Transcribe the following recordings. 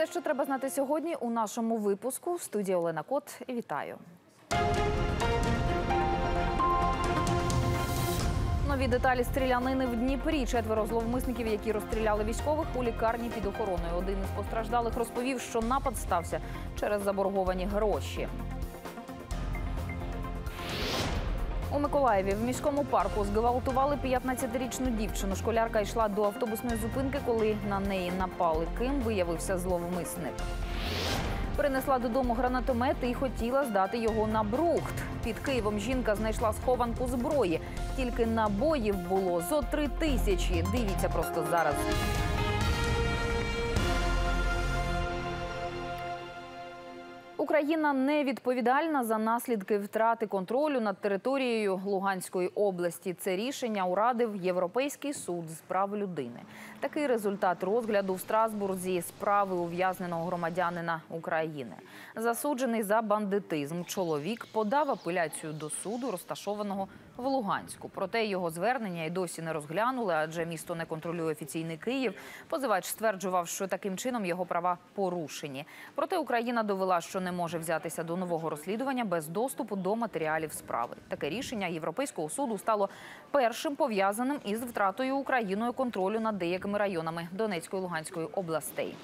те, що треба знати сьогодні у нашому випуску. Студія Олена Кот. Вітаю. Нові деталі стрілянини в Дніпрі. Четверо зловмисників, які розстріляли військових у лікарні під охороною. Один із постраждалих розповів, що напад стався через заборговані гроші. У Миколаєві в міському парку зґвалтували 15-річну дівчину. Школярка йшла до автобусної зупинки, коли на неї напали. Ким виявився зловмисник. Принесла додому гранатомет і хотіла здати його на брухт. Під Києвом жінка знайшла схованку зброї. Тільки набоїв було зо три тисячі. Дивіться просто зараз. Україна не відповідальна за наслідки втрати контролю над територією Луганської області. Це рішення урадив Європейський суд з прав людини. Такий результат розгляду в Страсбурзі справи ув'язненого громадянина України. Засуджений за бандитизм. Чоловік подав апеляцію до суду, розташованого в Луганську. Проте його звернення й досі не розглянули, адже місто не контролює офіційний Київ. Позивач стверджував, що таким чином його права порушені. Проте Україна довела, що не може взятися до нового розслідування без доступу до матеріалів справи. Таке рішення Європейського суду стало першим пов'язаним із втратою Україною контролю над деякими районами Донецької та Луганської областей.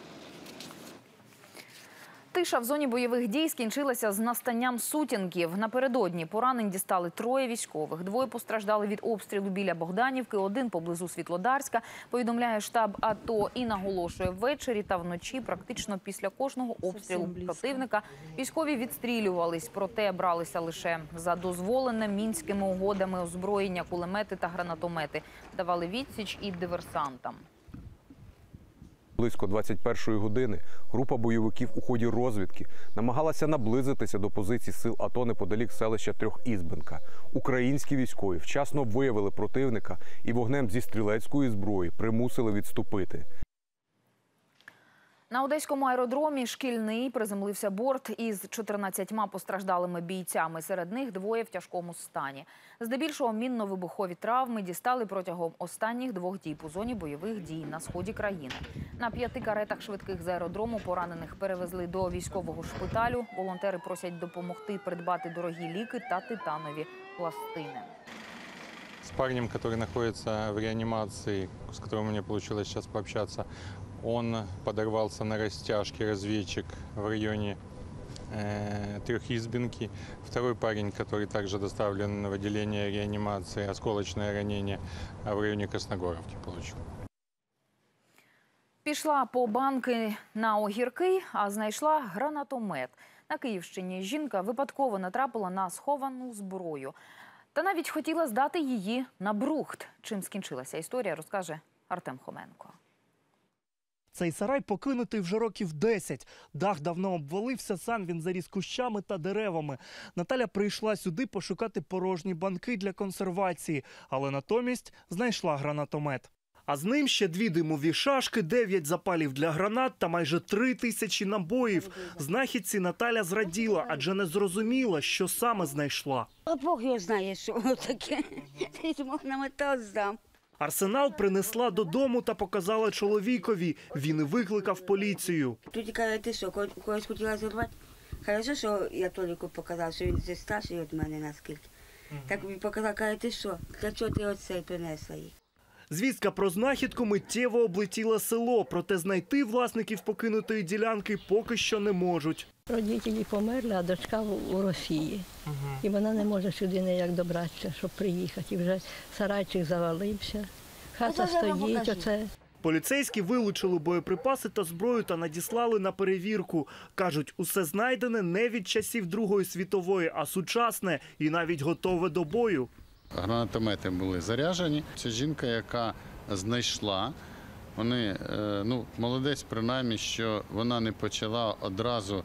Тиша в зоні бойових дій скінчилася з настанням сутінків. Напередодні поранень дістали троє військових. Двоє постраждали від обстрілу біля Богданівки, один поблизу Світлодарська. Повідомляє штаб АТО і наголошує ввечері та вночі. Практично після кожного обстрілу противника військові відстрілювались, проте бралися лише за дозволене мінськими угодами озброєння, кулемети та гранатомети. Давали відсіч і диверсантам. Близько 21-ї години група бойовиків у ході розвідки намагалася наблизитися до позицій сил АТО неподалік селища Трьохізбенка. Українські військові вчасно виявили противника і вогнем зі стрілецької зброї примусили відступити. На одеському аеродромі шкільний приземлився борт із 14 постраждалими бійцями. Серед них двоє в тяжкому стані. Здебільшого мінно-вибухові травми дістали протягом останніх двох діб у зоні бойових дій на сході країни. На п'яти каретах швидких з аеродрому поранених перевезли до військового шпиталю. Волонтери просять допомогти придбати дорогі ліки та титанові пластини. с парнем, который находится в реанимации, с которым мне получилось сейчас пообщаться. Он подорвался на растяжке, разведчик в районе э, Трехизбинки. Второй парень, который также доставлен в отделение реанимации, осколочное ранение, в районе Красногоровки получил. Пішла по банки на огірки, а знайшла гранатомет. На Київщині жінка випадково натрапила на сховану зброю. Та навіть хотіла здати її на брухт. Чим скінчилася історія, розкаже Артем Хоменко. Цей сарай покинутий вже років 10. Дах давно обвалився, сам він заріс кущами та деревами. Наталя прийшла сюди пошукати порожні банки для консервації, але натомість знайшла гранатомет. А з ним ще дві димові шашки, дев'ять запалів для гранат та майже три тисячі набоїв. Знахідці Наталя зраділа, адже не зрозуміла, що саме знайшла. Бог його знає, що воно таке. Мог на метал здам. Арсенал принесла додому та показала чоловікові. Він і викликав поліцію. Тут каже, ти що, когось хотіла зірвати? Хорошо, що я Толіку показав, що він це старший від мене наскільки. Так він показав, каже, ти що, для чого ти оцей принесла їх? Звістка про знахідку миттєво облетіла село, проте знайти власників покинутої ділянки поки що не можуть. Родителі померли, а дочка у Росії. І вона не може сюди ніяк добратися, щоб приїхати. І вже сарайчик завалився. Хата стоїть, оце. Поліцейські вилучили боєприпаси та зброю та надіслали на перевірку. Кажуть, усе знайдене не від часів Другої світової, а сучасне і навіть готове до бою. Гранатомети були заряжені. Це жінка, яка знайшла. Вони, е, ну, молодець, принаймні, що вона не почала одразу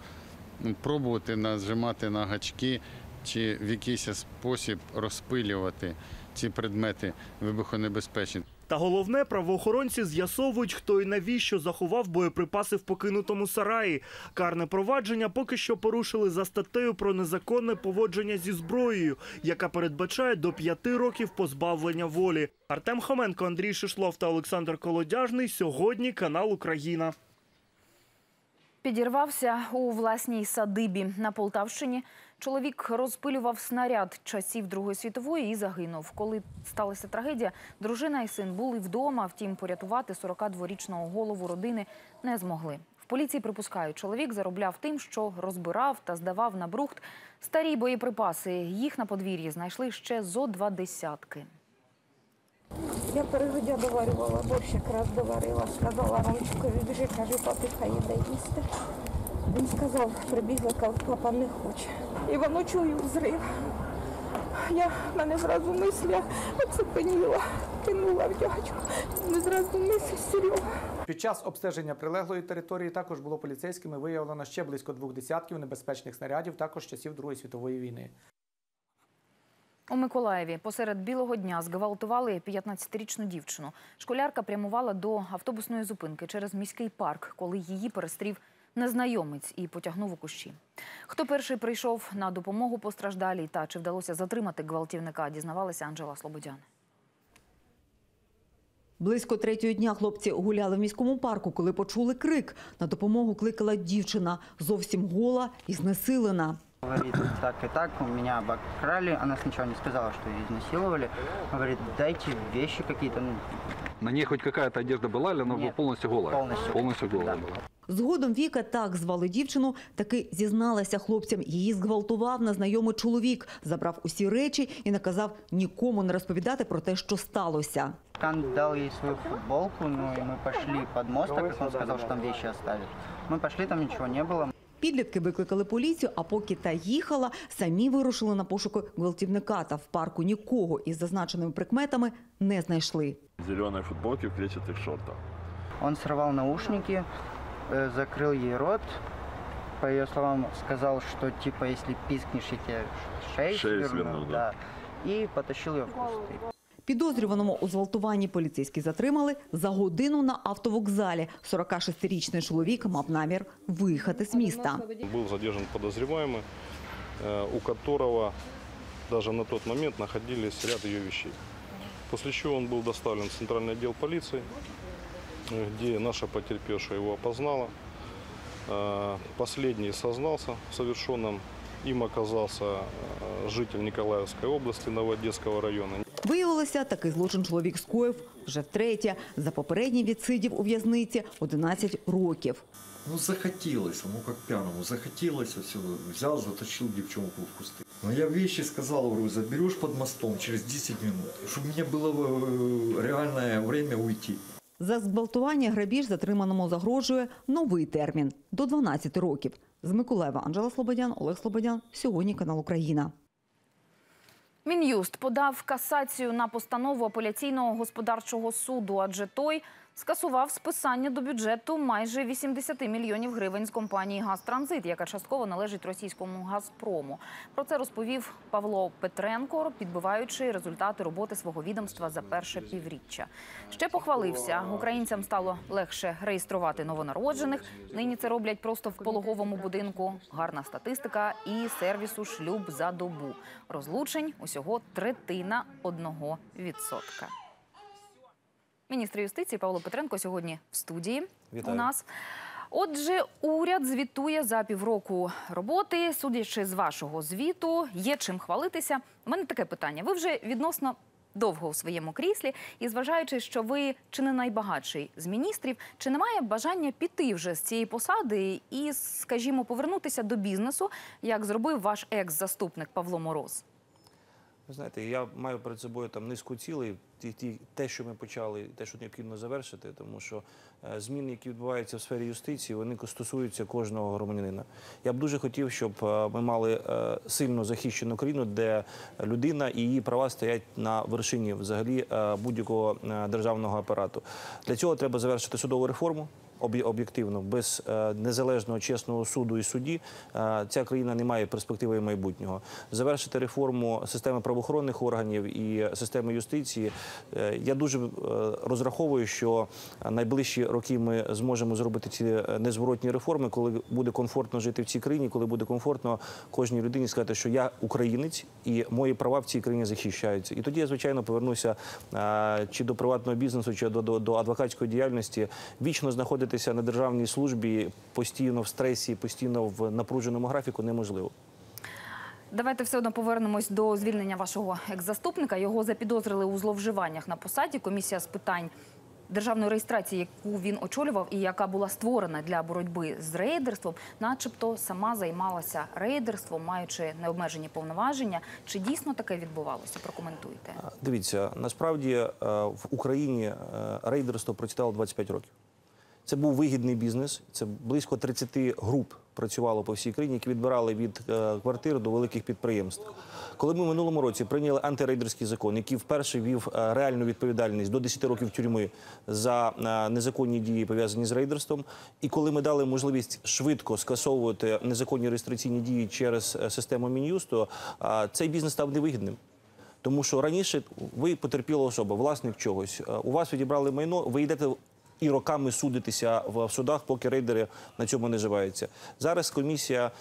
пробувати нажимати на гачки чи в якийсь спосіб розпилювати ці предмети вибухонебезпечні. Та головне, правоохоронці з'ясовують, хто і навіщо заховав боєприпаси в покинутому сараї. Карне провадження поки що порушили за статтею про незаконне поводження зі зброєю, яка передбачає до п'яти років позбавлення волі. Артем Хоменко, Андрій Шишлов та Олександр Колодяжний. Сьогодні канал Україна. Підірвався у власній садибі на Полтавщині. Чоловік розпилював снаряд часів Другої світової і загинув. Коли сталася трагедія, дружина і син були вдома. Втім, порятувати 42-річного голову родини не змогли. В поліції припускають, чоловік заробляв тим, що розбирав та здавав на брухт старі боєприпаси. Їх на подвір'ї знайшли ще зо два десятки. Я перегодя доварювала, борщ якраз доварила. Сказала Ромчикові, біжи, каже, папі, хай іде їсти. Він сказав, прибігла, каже, папа не хоче. І воно чую взрив. Я в мене зразу мисля оцепеніла, кинула в дядьку. Не зразу мисль Серега. Під час обстеження прилеглої території також було поліцейськими виявлено ще близько двох десятків небезпечних снарядів, також часів Другої світової війни. У Миколаєві посеред білого дня зґвалтували 15-річну дівчину. Школярка прямувала до автобусної зупинки через міський парк, коли її перестрів незнайомець і потягнув у кущі. Хто перший прийшов на допомогу постраждалій та чи вдалося затримати гвалтівника, дізнавалася Анжела Слободян. Близько третього дня хлопці гуляли в міському парку, коли почули крик. На допомогу кликала дівчина, зовсім гола і знесилена. Говорит, так и так, меня обокрали. Она сначала не сказала, что ее изнасиловали. Говорит, дайте вещи какие-то, ну, На ней хоть какая-то одежда была или она была Нет, полностью голая? полностью. Полностью голая Да. была. Згодом Віка, так звали дівчину, таки зізналася хлопцям. Її зґвалтував незнайомий чоловік, забрав усі речі і наказав нікому не розповідати про те, що сталося. Кан дал ей свою футболку, ну и мы пошли под мост, так как он сказал, что там вещи оставит. Мы пошли, там ничего не было. Підлітки викликали поліцію, а поки та їхала, самі вирушили на пошуки гвалтівника. Та в парку нікого із зазначеними прикметами не знайшли. Зеленой футболке в клетчатых шортах. Он сорвал наушники, э, закрыл ей рот. По ее словам, сказал, что типа если пискнешь, я тебе шею, Шею сверну, сверну, да. И потащил ее в кусты. Підозрюваному у зґвалтуванні поліцейські затримали за годину на автовокзалі. 46-річний чоловік мав намір виїхати з міста. Был задержан подозреваемый, э, у которого даже на тот момент находились ряд ее вещей. После чего он был доставлен в центральный отдел полиции, э, где наша потерпевшая его опознала. Э, Последний сознался в совершенном. Им оказался э, житель Николаевской области, Новодетского района. Виявилося, такий злочин чоловік скоїв вже втретє. За попередній відсидів у в'язниці 11 років. Ну, захотелось, ну, как пьяному, захотелось, все, взял, затащил девчонку в кусты. Но я вещи сказал, говорю, заберешь под мостом через 10 минут, чтобы мне было э, реальное время уйти. За зґвалтування грабіж затриманому загрожує новий термін – до 12 років. З Миколаєва Анжела Слободян, Олег Слободян. Сьогодні канал Україна. Мін'юст подав касацію на постанову апеляційного господарчого суду, адже той скасував списання до бюджету майже 80 мільйонів гривень з компанії «Газтранзит», яка частково належить російському «Газпрому». Про це розповів Павло Петренко, підбиваючи результати роботи свого відомства за перше півріччя. Ще похвалився, українцям стало легше реєструвати новонароджених. Нині це роблять просто в пологовому будинку. Гарна статистика і сервісу шлюб за добу. Розлучень усього третина одного відсотка. Міністр юстиції Павло Петренко сьогодні в студії у нас. Отже, уряд звітує за півроку роботи. Судячи з вашого звіту, є чим хвалитися. У мене таке питання. Ви вже відносно довго у своєму кріслі, і зважаючи, що ви чи не найбагатший з міністрів, чи немає бажання піти вже з цієї посади і, скажімо, повернутися до бізнесу, як зробив ваш екс-заступник Павло Мороз? Ви знаєте, я маю перед собою там низку цілей, те, що ми почали, те, що необхідно завершити, тому що е, зміни, які відбуваються в сфері юстиції, вони стосуються кожного громадянина. Я б дуже хотів, щоб е, ми мали е, сильно захищену країну, де людина і її права стоять на вершині взагалі будь-якого державного апарату. Для цього треба завершити судову реформу. Об'є- Об'єктивно, без е, незалежного чесного суду і судді е, ця країна не має перспективи майбутнього. Завершити реформу системи правоохоронних органів і системи юстиції. Е, Я дуже розраховую, що найближчі роки ми зможемо зробити ці незворотні реформи, коли буде комфортно жити в цій країні, коли буде комфортно кожній людині сказати, що я українець і мої права в цій країні захищаються. І тоді я звичайно повернуся чи до приватного бізнесу, чи до, до, до адвокатської діяльності. Вічно знаходитися знаходитися на державній службі постійно в стресі, постійно в напруженому графіку неможливо. Давайте все одно повернемось до звільнення вашого екс-заступника. Його запідозрили у зловживаннях на посаді. Комісія з питань державної реєстрації, яку він очолював і яка була створена для боротьби з рейдерством, начебто сама займалася рейдерством, маючи необмежені повноваження. Чи дійсно таке відбувалося? Прокоментуйте. Дивіться, насправді е, в Україні е, рейдерство процвітало 25 років. Це був вигідний бізнес. Це близько 30 груп працювало по всій країні, які відбирали від е, квартир до великих підприємств. Коли ми в минулому році прийняли антирейдерський закон, який вперше вів е, реальну відповідальність до 10 років тюрми за е, незаконні дії пов'язані з рейдерством, і коли ми дали можливість швидко скасовувати незаконні реєстраційні дії через систему Мін'юсту, цей бізнес став невигідним. Тому що раніше ви потерпіла особа, власник чогось. У вас відібрали майно, ви йдете і роками судитися в судах, поки рейдери на цьому не живаються. Зараз комісія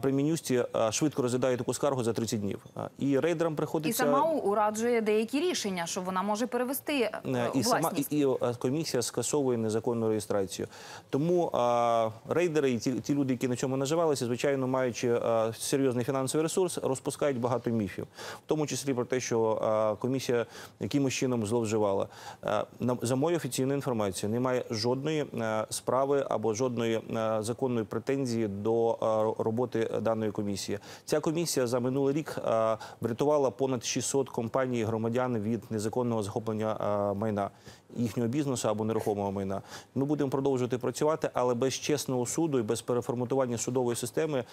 при Мінюсті швидко розглядає таку скаргу за 30 днів. І рейдерам І сама ураджує деякі рішення, що вона може перевести е, Е, і сама і, і е, комісія скасовує незаконну реєстрацію. Тому е, рейдери і ті, ті люди, які на цьому наживалися, звичайно, маючи е, серйозний фінансовий ресурс, розпускають багато міфів, в тому числі про те, що е, комісія якимось чином зловживала. Е, на за мою офіційну інформацію, немає жодної е, справи або жодної е, законної претензії до е, роботи даної комісії. Ця комісія за минулий рік врятувала понад 600 компаній і громадян від незаконного захоплення майна їхнього бізнесу або нерухомого майна. Ми будемо продовжувати працювати, але без чесного суду і без переформатування судової системи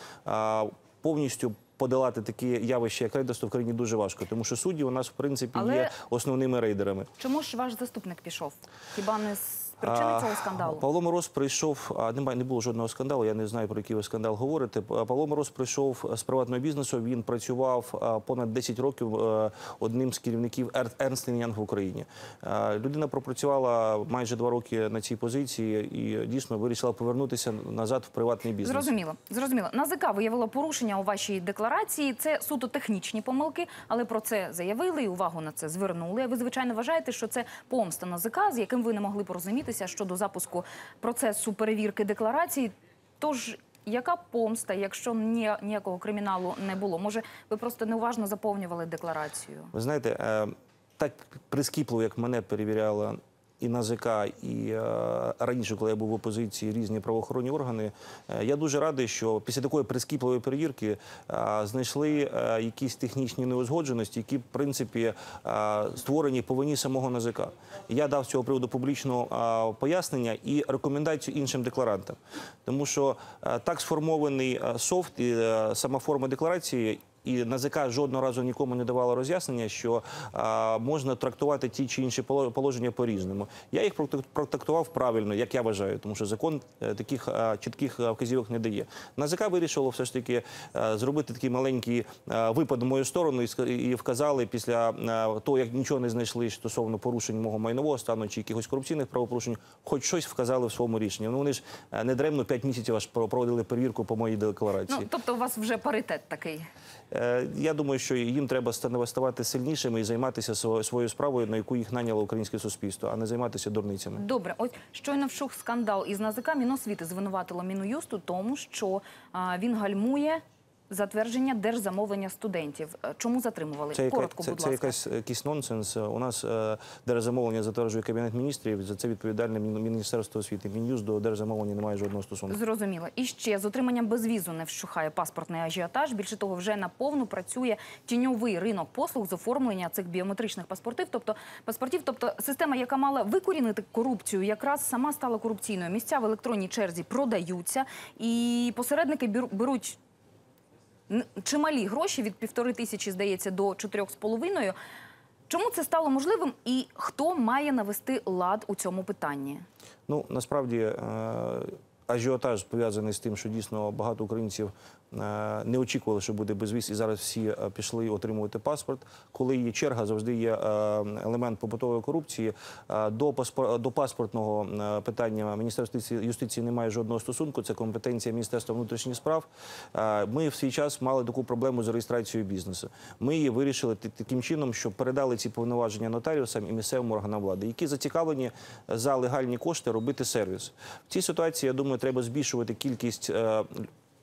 повністю. Подолати такі явища, як рейдерство в країні дуже важко, тому що судді у нас в принципі Але- є основними рейдерами. Чому ж ваш заступник пішов? Хіба не з причини цього скандалу? Павло Мороз прийшов. Немає, не було жодного скандалу. Я не знаю про який ви скандал говорите. Павло Мороз прийшов з приватного бізнесу. Він працював понад 10 років е, одним з керівників Ер- Ernst Young в Україні. Е, Людина пропрацювала майже два роки на цій позиції і дійсно вирішила повернутися назад в приватний бізнес. Зрозуміло, зрозуміло. НАЗК виявило порушення у вашій декларації. Це суто технічні помилки, але про це заявили і увагу на це звернули. Ви звичайно вважаєте, що це помста НАЗК, з яким ви не могли порозумітися щодо запуску процесу перевірки декларацій. Тож. Яка помста, якщо ні, ніякого криміналу не було? Може, ви просто неуважно заповнювали декларацію? Ви знаєте, е, так прискіпливо, як мене перевіряла і НАЗК, і е, раніше, коли я був в опозиції, різні правоохоронні органи. е, Я дуже радий, що після такої прискіпливої перевірки е, знайшли е, якісь технічні неузгодженості, які, в принципі, е, створені по вині самого НАЗК. Я дав з цього приводу публічно е, пояснення і рекомендацію іншим декларантам. Тому що е, так сформований е, софт і е, сама форма декларації і НАЗК жодного разу нікому не давало роз'яснення, що а, можна трактувати ті чи інші поло- положення по-різному. Я їх протрактував правильно, як я вважаю, тому що закон е, таких а, чітких а, вказівок не дає. НАЗК вирішило все ж таки е, зробити такий маленький е, випад в мою сторону і і вказали після е, того, як нічого не знайшли стосовно порушень мого майнового стану чи якихось корупційних правопорушень, хоч щось вказали в своєму рішенні. Ну вони ж не даремно 5 місяців аж про- проводили перевірку по моїй декларації. Ну тобто, у вас вже паритет такий. Е, Я думаю, що їм треба ста- ставати сильнішими і займатися своєю справою, на яку їх наняло українське суспільство, а не займатися дурницями. Добре, ось щойно вщух скандал із НАЗК. Міносвіти звинуватило мінуюсту, тому, що він гальмує затвердження держзамовлення студентів. Е, Чому затримували? Це, Коротко, це, будь це ласка. якась, якийсь нонсенс. У нас е, держзамовлення затверджує Кабінет міністрів, за це відповідальне Міністерство освіти. Мін'юз до держзамовлення не має жодного стосунку. Зрозуміло. І ще з отриманням безвізу не вщухає паспортний ажіотаж. Більше того, вже наповну працює тіньовий ринок послуг з оформлення цих біометричних паспортів, тобто паспортів. Тобто система, яка мала викорінити корупцію, якраз сама стала корупційною. Місця в електронній черзі продаються, і посередники беруть чималі гроші від півтори тисячі, здається, до чотирьох з половиною. Чому це стало можливим, і хто має навести лад у цьому питанні? Ну насправді е, ажіотаж пов'язаний з тим, що дійсно багато українців е, не очікували, що буде безвіз, і зараз всі е, пішли отримувати паспорт. Коли є черга, завжди є е, елемент побутової корупції. До паспортного питання Міністерство юстиції- юстиції не має жодного стосунку. Це компетенція Міністерства внутрішніх справ. Ми в свій час мали таку проблему з реєстрацією бізнесу. Ми її вирішили таким чином, що передали ці повноваження нотаріусам і місцевим органам влади, які зацікавлені за легальні кошти робити сервіс. В цій ситуації, я думаю, треба збільшувати кількість. е,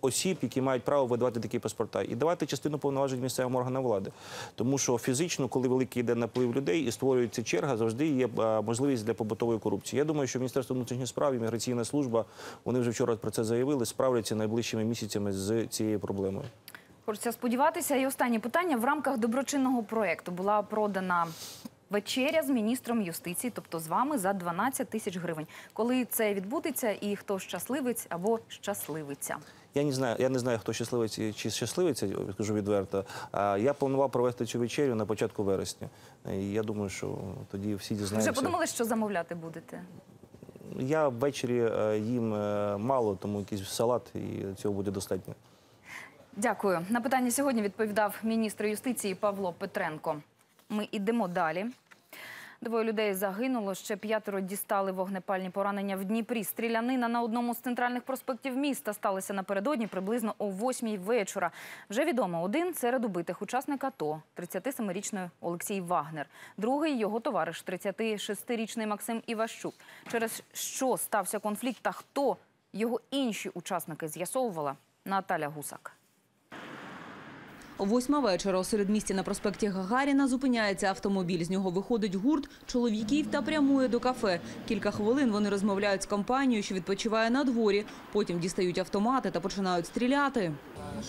Осіб, які мають право видавати такі паспорта, і давати частину повноважень місцевим органам влади, тому що фізично, коли великий йде наплив людей і створюється черга, завжди є е, можливість для побутової корупції. Я думаю, що Міністерство внутрішніх справ і міграційна служба вони вже вчора про це заявили, справляться найближчими місяцями з цією проблемою. Хочеться сподіватися. І останнє питання в рамках доброчинного проєкту була продана. Вечеря з міністром юстиції, тобто з вами за 12 тисяч гривень. Коли це відбудеться, і хто щасливець або щасливиця? Я не знаю, я не знаю, хто щасливець чи щасливиця, скажу відверто. Я планував провести цю вечерю на початку вересня. І я думаю, що тоді всі Вже подумали, що замовляти будете? Я ввечері е, їм е, мало, тому якийсь салат, і цього буде достатньо. Дякую. На питання сьогодні відповідав міністр юстиції Павло Петренко. Ми йдемо далі. Двоє людей загинуло, ще п'ятеро дістали вогнепальні поранення в Дніпрі. Стрілянина на одному з центральних проспектів міста сталася напередодні приблизно о 8 вечора. Вже відомо, один серед убитих учасник АТО, 37-річний Олексій Вагнер. Другий – його товариш, 36-річний Максим Іващук. Через що стався конфлікт та хто його інші учасники з'ясовувала Наталя Гусак. Восьма вечора у середмісті на проспекті Гагаріна зупиняється автомобіль. З нього виходить гурт чоловіків та прямує до кафе. Кілька хвилин вони розмовляють з компанією, що відпочиває на дворі. Потім дістають автомати та починають стріляти.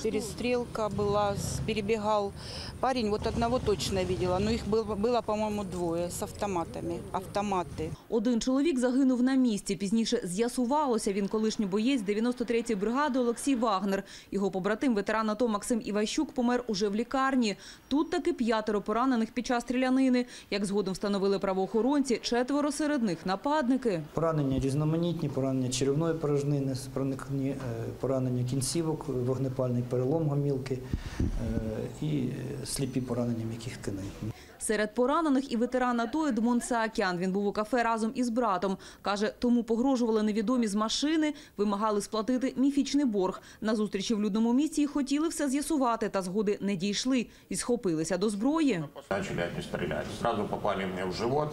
Перестрелка была, с- перебегал парень, вот одного точно видела, но их было, было по-моему, двое с автоматами, автоматы. Один чоловік загинув на місці. Пізніше з'ясувалося, він колишній боєць 93-ї бригади Олексій Вагнер. Його побратим, ветеран АТО Максим Іващук, помер уже в лікарні. Тут таки п'ятеро поранених під час стрілянини. Як згодом встановили правоохоронці, четверо серед них нападники. Поранення різноманітні, поранення черевної порожнини, проникні е, поранення кінцівок, вогнепальний перелом гомілки е, і е, сліпі поранення м'яких тканин. Серед поранених і ветеран АТО Едмон Саакян. Він був у кафе разом із братом. Каже, тому погрожували невідомі з машини, вимагали сплатити міфічний борг. На зустрічі в людному місці хотіли все з'ясувати, та згоди не дійшли і схопилися до зброї. Начали они стрелять. Сразу попали мне в живот.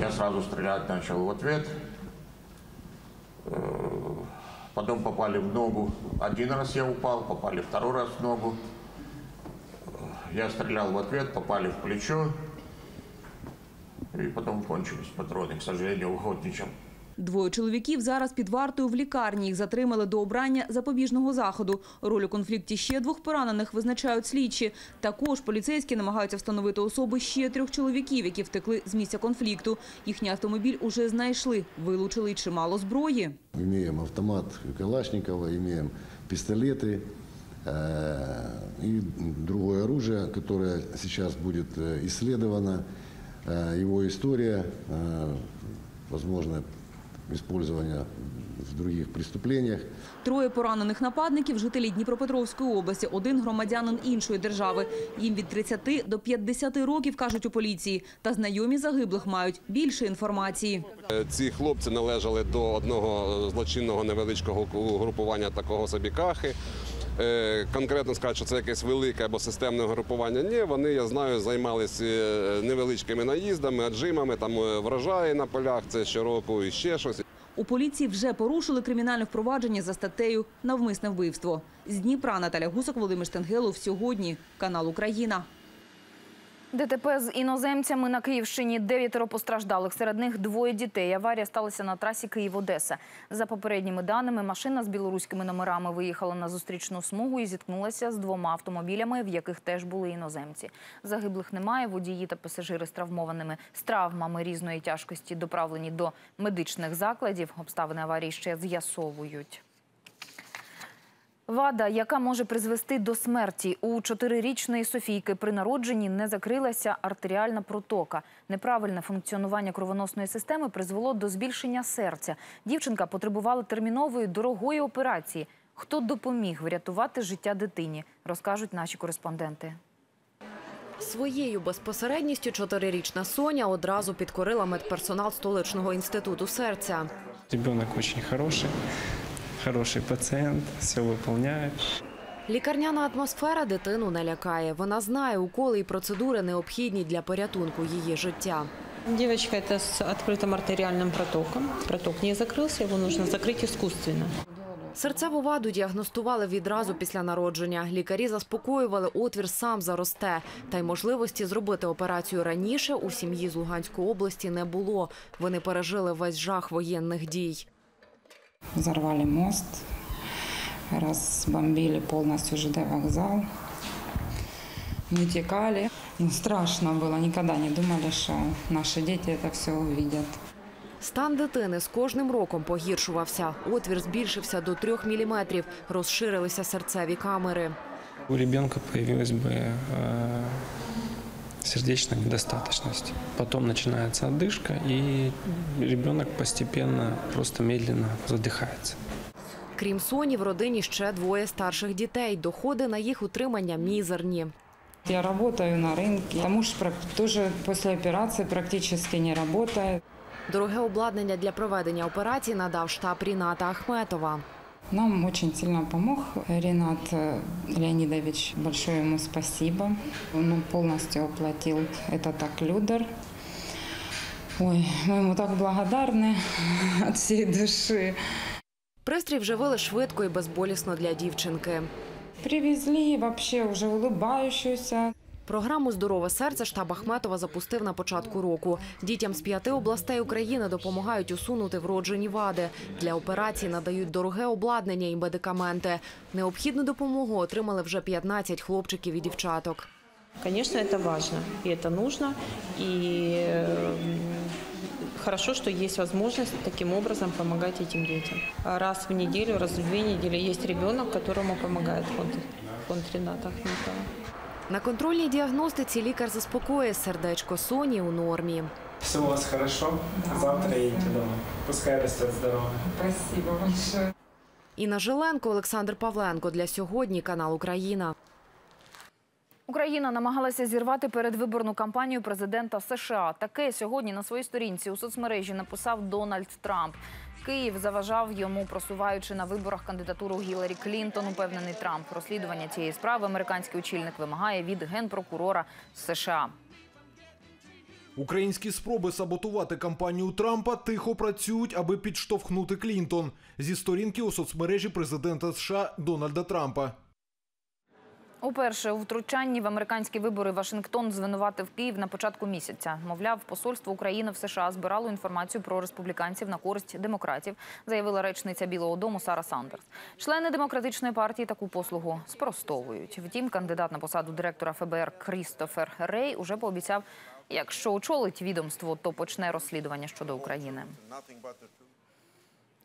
Я сразу стрелять начал в ответ. Потом попали в ногу. Один раз я упал, попали второй раз в ногу. Я стрелял в ответ, попали в плечо. И потом кончились патроны, к сожалению, охотничьим. Двоє чоловіків зараз під вартою в лікарні. Їх затримали до обрання запобіжного заходу. Роль у конфлікті ще двох поранених визначають слідчі. Також поліцейські намагаються встановити особи ще трьох чоловіків, які втекли з місця конфлікту. Їхній автомобіль уже знайшли, вилучили й чимало зброї. Имеем автомат Калашникова, имеем пистолеты э, и другое оружие, которое сейчас будет э, исследовано. Э, Его история, э, возможно, использование в других преступлениях. Троє поранених нападників – жителі Дніпропетровської області, один громадянин іншої держави. Їм від 30 до 50 років, кажуть у поліції. Та знайомі загиблих мають більше інформації. Ці хлопці належали до одного злочинного невеличкого групування такого собі кахи. Е, Конкретно сказати, що це якесь велике або системне групування. Ні, вони, я знаю, займалися е, невеличкими наїздами, аджимами, там е, врожаї на полях, це щороку і ще щось. У поліції вже порушили кримінальне впровадження за статтею «Навмисне вбивство». З Дніпра Наталя Гусок Володимир Штенгелов. Сьогодні. Канал «Україна». ДТП з іноземцями на Київщині. Дев'ятеро постраждалих. Серед них двоє дітей. Аварія сталася на трасі Київ-Одеса. За попередніми даними, машина з білоруськими номерами виїхала на зустрічну смугу і зіткнулася з двома автомобілями, в яких теж були іноземці. Загиблих немає. Водії та пасажири з травмованими з травмами різної тяжкості доправлені до медичних закладів. Обставини аварії ще з'ясовують. Вада, яка може призвести до смерті. У чотирирічної Софійки при народженні не закрилася артеріальна протока. Неправильне функціонування кровоносної системи призвело до збільшення серця. Дівчинка потребувала термінової дорогої операції. Хто допоміг врятувати життя дитині, розкажуть наші кореспонденти. Своєю безпосередністю чотирирічна Соня одразу підкорила медперсонал столичного інституту серця. Ребенок очень хороший, хороший пациент, все выполняет. Лікарняна атмосфера дитину не лякає. Вона знає, уколи і процедури необхідні для порятунку її життя. Девочка это с открытым артериальным протоком. Проток не закрылся, его нужно закрыть искусственно. Серцеву ваду діагностували відразу після народження. Лікарі заспокоювали, отвір сам заросте. Та й можливості зробити операцію раніше у сім'ї з Луганської області не було. Вони пережили весь жах воєнних дій. Взорвали мост, разбомбили полностью ЖД вокзал. Мы текали. Ну, страшно было, никогда не думали, что наши дети это все увидят. Стан дитини з кожним роком погіршувався. Отвір збільшився до трьох міліметрів. Розширилися серцеві камери. У ребенка появилась бы э, сердечная недостаточность. Потом начинается одышка, и ребенок постепенно, просто медленно задыхается. Крім Соні, в родині ще двоє старших дітей. Доходи на їх утримання мізерні. Я работаю на рынке. Муж прак- тоже после операции практически не работает. Дороге обладнання для проведення операції надав штаб Ріната Ахметова. Нам очень сильно помог Ренат э, Леонидович. Большое ему спасибо. Он полностью оплатил этот оклюдер. Ой, мы ему так благодарны от всей души. Пристрій вживили швидко і безболісно для дівчинки. Привезли вообще уже улыбающуюся. Програму Здорове серце штаб Ахметова запустив на початку року. Дітям з п'яти областей України допомагають усунути вроджені вади. Для операцій надають дороге обладнання і медикаменти. Необхідну допомогу отримали вже 15 хлопчиків і дівчаток. Конечно, это важно, и это нужно, и э, хорошо, что есть возможность таким образом помогать этим детям. Раз в неделю, раз в две недели есть ребенок, которому помогает фонд, фонд Рената Ахметова. На контрольній діагностиці лікар заспокоює сердечко Соні у нормі. Все у вас хорошо, завтра едете домой. Пускай растет здоровье. Спасибо большое. Інна Жиленко, Олександр Павленко. Для сьогодні канал Україна. Україна намагалася зірвати передвиборну кампанію президента США. Таке сьогодні на своїй сторінці у соцмережі написав Дональд Трамп. Київ заважав йому, просуваючи на виборах кандидатуру Гіларі Клінтон. Упевнений Трамп. Розслідування цієї справи американський очільник вимагає від генпрокурора США. Українські спроби саботувати кампанію Трампа тихо працюють, аби підштовхнути Клінтон зі сторінки у соцмережі президента США Дональда Трампа. Уперше у втручанні в американські вибори Вашингтон звинуватив Київ на початку місяця. Мовляв, посольство України в США збирало інформацію про республіканців на користь демократів, заявила речниця Білого Дому Сара Сандерс. Члени демократичної партії таку послугу спростовують. Втім, кандидат на посаду директора ФБР Крістофер Рей уже пообіцяв, якщо очолить відомство, то почне розслідування щодо України.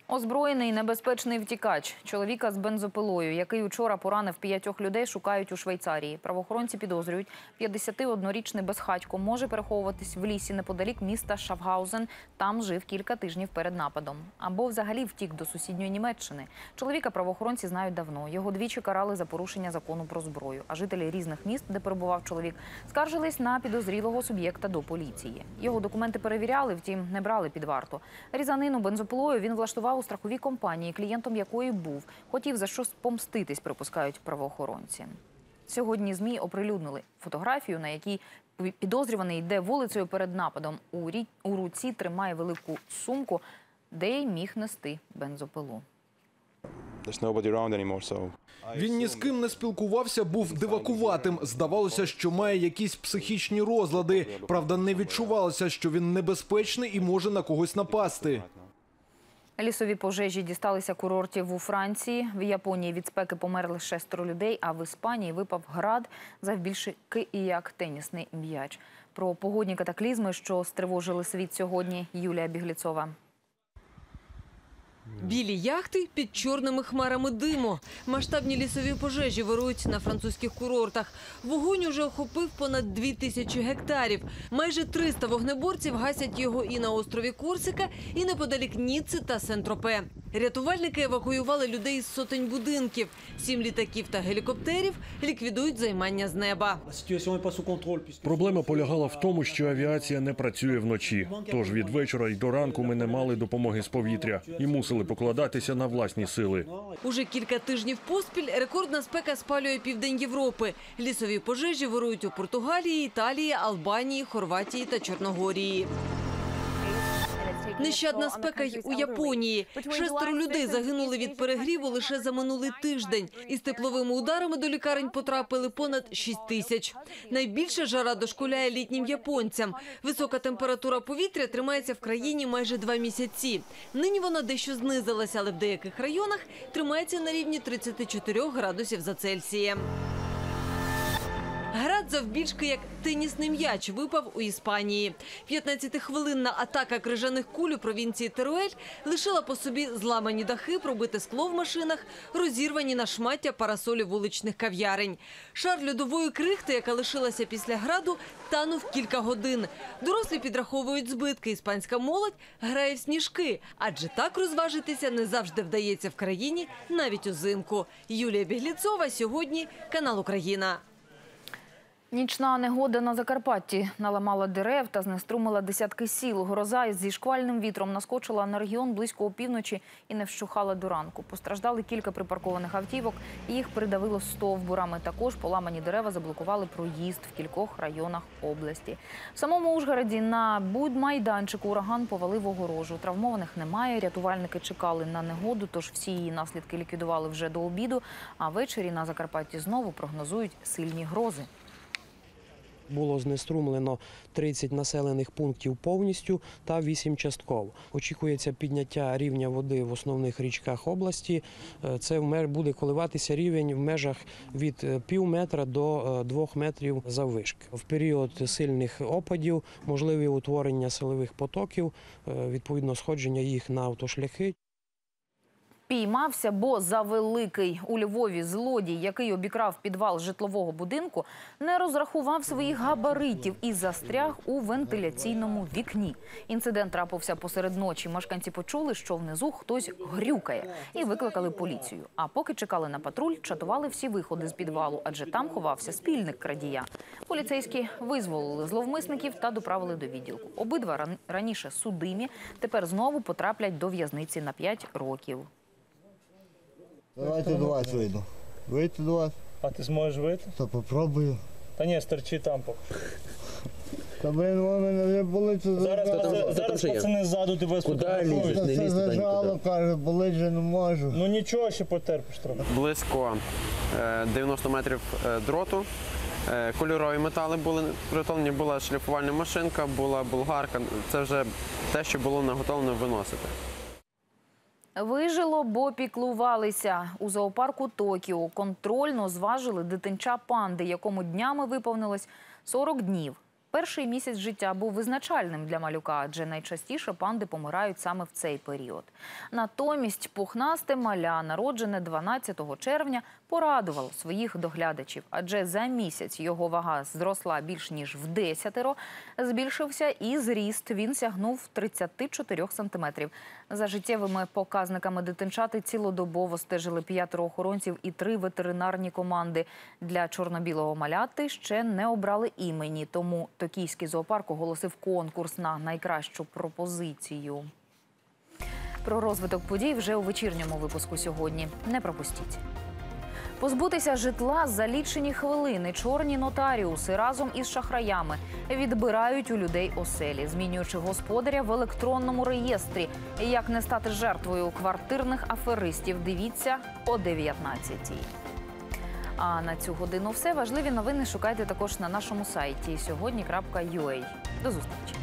Озброєний небезпечний втікач. Чоловіка з бензопилою, який учора поранив п'ятьох людей, шукають у Швейцарії. Правоохоронці підозрюють, 51-річний безхатько може переховуватись в лісі неподалік міста Шафгаузен. Там жив кілька тижнів перед нападом. Або взагалі втік до сусідньої Німеччини. Чоловіка правоохоронці знають давно. Його двічі карали за порушення закону про зброю. А жителі різних міст, де перебував чоловік, скаржились на підозрілого суб'єкта до поліції. Його документи перевіряли, втім не брали під варту. Різанину бензопилою він влаштував у страховій компанії, клієнтом якої був. Хотів за щось помститись, припускають правоохоронці. Сьогодні ЗМІ оприлюднили фотографію, на якій підозрюваний йде вулицею перед нападом. У, рі- у руці тримає велику сумку, де й міг нести бензопилу. Він ні з ким не спілкувався, був дивакуватим. Здавалося, що має якісь психічні розлади. Правда, не відчувалося, що він небезпечний і може на когось напасти. Лісові пожежі дісталися курортів у Франції. В Японії від спеки померли шестеро людей, а в Іспанії випав град завбільшки як тенісний м'яч. Про погодні катаклізми, що стривожили світ сьогодні, Юлія Бігліцова. Білі яхти під чорними хмарами диму. Масштабні лісові пожежі вирують на французьких курортах. Вогонь уже охопив понад дві тисячі гектарів. Майже 300 вогнеборців гасять його і на острові Корсика, і неподалік Ніцци та Сен-Тропе. Рятувальники евакуювали людей з сотень будинків. Сім літаків та гелікоптерів ліквідують займання з неба. Проблема полягала в тому, що авіація не працює вночі. Тож від вечора й до ранку ми не мали допомоги з повітря і мусили покладатися на власні сили. Уже кілька тижнів поспіль рекордна спека спалює південь Європи. Лісові пожежі вирують у Португалії, Італії, Албанії, Хорватії та Чорногорії. Нещадна спека й у Японії. Шестеро людей загинули від перегріву лише за минулий тиждень. Із тепловими ударами до лікарень потрапили понад 6 тисяч. Найбільше жара дошкуляє літнім японцям. Висока температура повітря тримається в країні майже два місяці. Нині вона дещо знизилася, але в деяких районах тримається на рівні 34 градусів за Цельсієм. Град завбільшки як тенісний м'яч випав у Іспанії. 15-хвилинна атака крижаних куль у провінції Теруель лишила по собі зламані дахи, пробите скло в машинах, розірвані на шмаття парасолі вуличних кав'ярень. Шар льодової крихти, яка лишилася після граду, танув кілька годин. Дорослі підраховують збитки. Іспанська молодь грає в сніжки, адже так розважитися не завжди вдається в країні, навіть узимку. Юлія Бігліцова сьогодні канал Україна. Нічна негода на Закарпатті наламала дерев та знеструмила десятки сіл. Гроза зі шквальним вітром наскочила на регіон близько опівночі і не вщухала до ранку. Постраждали кілька припаркованих автівок. Їх придавило стовбурами. Також поламані дерева заблокували проїзд в кількох районах області. В самому Ужгороді на будмайданчику ураган повалив огорожу. Травмованих немає. Рятувальники чекали на негоду, тож всі її наслідки ліквідували вже до обіду. А ввечері на Закарпатті знову прогнозують сильні грози. Було знеструмлено 30 населених пунктів повністю та 8 частково. Очікується підняття рівня води в основних річках області. Е, Це буде коливатися рівень в межах від е, пів метра до е, двох метрів заввишки. В період сильних опадів можливі утворення силових потоків, відповідно сходження їх на автошляхи. Піймався, бо завеликий у Львові злодій, який обікрав підвал житлового будинку, не розрахував своїх габаритів і застряг у вентиляційному вікні. Інцидент трапився посеред ночі. Мешканці почули, що внизу хтось грюкає, і викликали поліцію. А поки чекали на патруль, чатували всі виходи з підвалу, адже там ховався спільник крадія. Поліцейські визволили зловмисників та доправили до відділку. Обидва ран- раніше судимі, тепер знову потраплять до в'язниці на 5 років. Давайте до вас вийду. Вийти до вас. А ти зможеш вийти? То попробую. Та ні, стерчи там поки. Та блин, мене вже болить. Зараз, зажало. пацани- зараз пацани ззаду тебе сфотографують. Та Це зажало, каже, болить вже не можу. Ну нічого, ще потерпиш трохи. близько е, 90 метрів е, дроту. Е, Кольорові метали були приготовлені, була шліфувальна машинка, була болгарка. Це вже те, що було наготовлено виносити. Вижило, бо піклувалися. У зоопарку Токіо контрольно зважили дитинча панди, якому днями виповнилось 40 днів. Перший місяць життя був визначальним для малюка, адже найчастіше панди помирають саме в цей період. Натомість пухнасте маля, народжене 12 червня, порадувало своїх доглядачів, адже за місяць його вага зросла більш ніж в десятеро, збільшився і зріст. Він сягнув 34 сантиметрів. За життєвими показниками дитинчати цілодобово стежили п'ятеро охоронців і три ветеринарні команди. Для чорно-білого маляти ще не обрали імені, тому Токійський зоопарк оголосив конкурс на найкращу пропозицію. Про розвиток подій вже у вечірньому випуску сьогодні. Не пропустіть. Позбутися житла за лічені хвилини чорні нотаріуси разом із шахраями відбирають у людей оселі, змінюючи господаря в електронному реєстрі. Як не стати жертвою квартирних аферистів? Дивіться о 19-й. А на цю годину все важливі новини шукайте також на нашому сайті сьогодні.ua. До зустрічі.